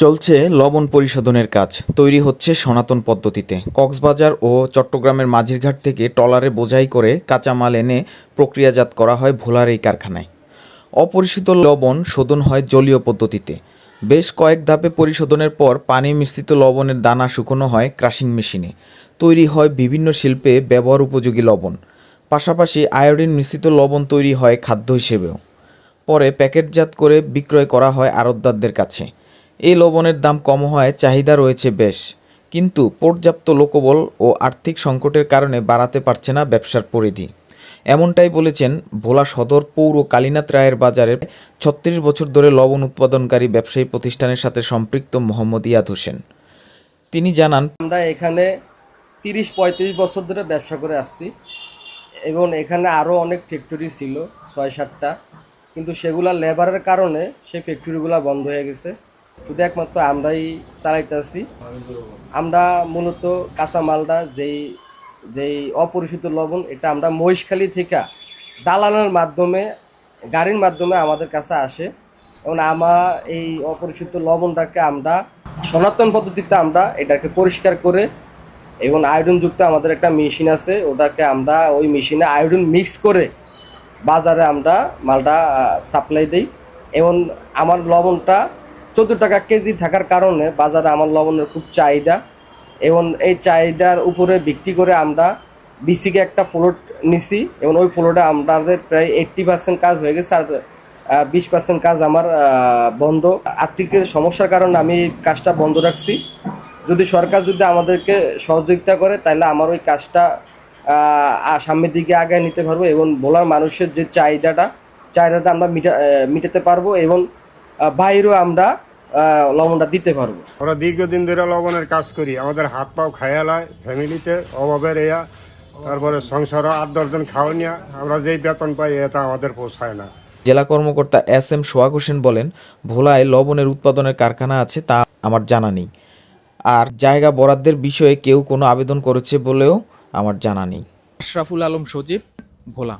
চলছে লবণ পরিশোধনের কাজ। তৈরি হচ্ছে সনাতন পদ্ধতিতে। কক্সবাজার ও চট্টগ্রামের মাঝিরঘাট থেকে ট্রলারে বোঝাই করে কাঁচামাল এনে প্রক্রিয়াজাত করা হয় ভোলার এই কারখানায়। অপরিশোধিত লবণ শোধন হয় জলীয় পদ্ধতিতে। বেশ কয়েক ধাপে পরিশোধনের পর পানি মিশ্রিত লবণের দানা শুকনো হয় ক্রাশিং মেশিনে। তৈরি হয় বিভিন্ন শিল্পে ব্যবহার উপযোগী লবণ। পাশাপাশি আয়োডিন মিশ্রিত লবণ তৈরি হয় খাদ্য হিসেবেও। পরে প্যাকেটজাত করে বিক্রয় করা হয় আড়তদারদের কাছে। এই লবণের দাম কম হওয়ায় চাহিদা রয়েছে বেশ। কিন্তু পর্যাপ্ত লোকবল ও আর্থিক সংকটের কারণে বাড়াতে পারছে না ব্যবসার পরিধি। এমনটাই বলেছেন ভোলা সদর পৌর কালীনাথ রায়ের বাজারে ছত্রিশ বছর ধরে লবণ উৎপাদনকারী ব্যবসায়ী প্রতিষ্ঠানের সাথে সম্পৃক্ত মোহাম্মদ ইয়াদ হোসেন। তিনি জানান, আমরা এখানে তিরিশ পঁয়ত্রিশ বছর ধরে ব্যবসা করে আসছি এবং এখানে আরও অনেক ফ্যাক্টরি ছিল, ছয় সাতটা। কিন্তু সেগুলা লেবারের কারণে সেই ফ্যাক্টরিগুলো বন্ধ হয়ে গেছে। শুধু একমাত্র আমরাই চালাইতেছি। আমরা মূলত কাঁচামালটা যেই যেই অপরিচিত লবণ, এটা আমরা মহিষখালী থেকে দালালের মাধ্যমে, গাড়ির মাধ্যমে আমাদের কাছে আসে। এবং আমার এই অপরিচিত লবণটাকে আমরা সনাতন পদ্ধতিতে আমরা এটাকে পরিষ্কার করে এবং আয়োডিনযুক্ত আমাদের একটা মেশিন আছে, ওটাকে আমরা ওই মেশিনে আয়োডিন মিক্স করে বাজারে আমরা মালটা সাপ্লাই দিই। এবং আমার লবণটা চোদ্দ টাকা কেজি থাকার কারণে বাজারে আমার লবণের খুব চাহিদা। এবং এই চাহিদার উপরে ভিত্তি করে আমরা বিসিকে একটা প্লট নিছি। এবং ওই প্লটে আমাদের প্রায় এইট্টি পার্সেন্ট কাজ হয়ে গেছে আর বিশ পার্সেন্ট কাজ আমার বন্ধ। আর্থিক সমস্যার কারণে আমি কাজটা বন্ধ রাখছি। যদি সরকার যদি আমাদেরকে সহযোগিতা করে, তাহলে আমার ওই কাজটা সামনের দিকে আগায় নিতে পারব। এবং বলার মানুষের যে চাহিদাটা চাহিদাটা আমরা মিটা মিটাতে পারব। এবং বাইরেও আমরা লবণটা দিতে পারব। আমরা দীর্ঘদিন ধরে লবণের কাজ করি। আমাদের হাত পাও খায়ালায় ফ্যামিলিতে অভাবের এয়া তারপরে সংসারও আট দশজন খাওয়া নিয়ে আমরা যেই বেতন পাই এটা আমাদের পোষায় না। জেলা কর্মকর্তা এস এম সোহাগ হোসেন বলেন ভোলায় লবণের উৎপাদনের কারখানা আছে তা আমার জানা নেই। আর জায়গা বরাদ্দের বিষয়ে কেউ কোনো আবেদন করেছে বলেও আমার জানা নেই। আশরাফুল আলম সজীব ভোলা।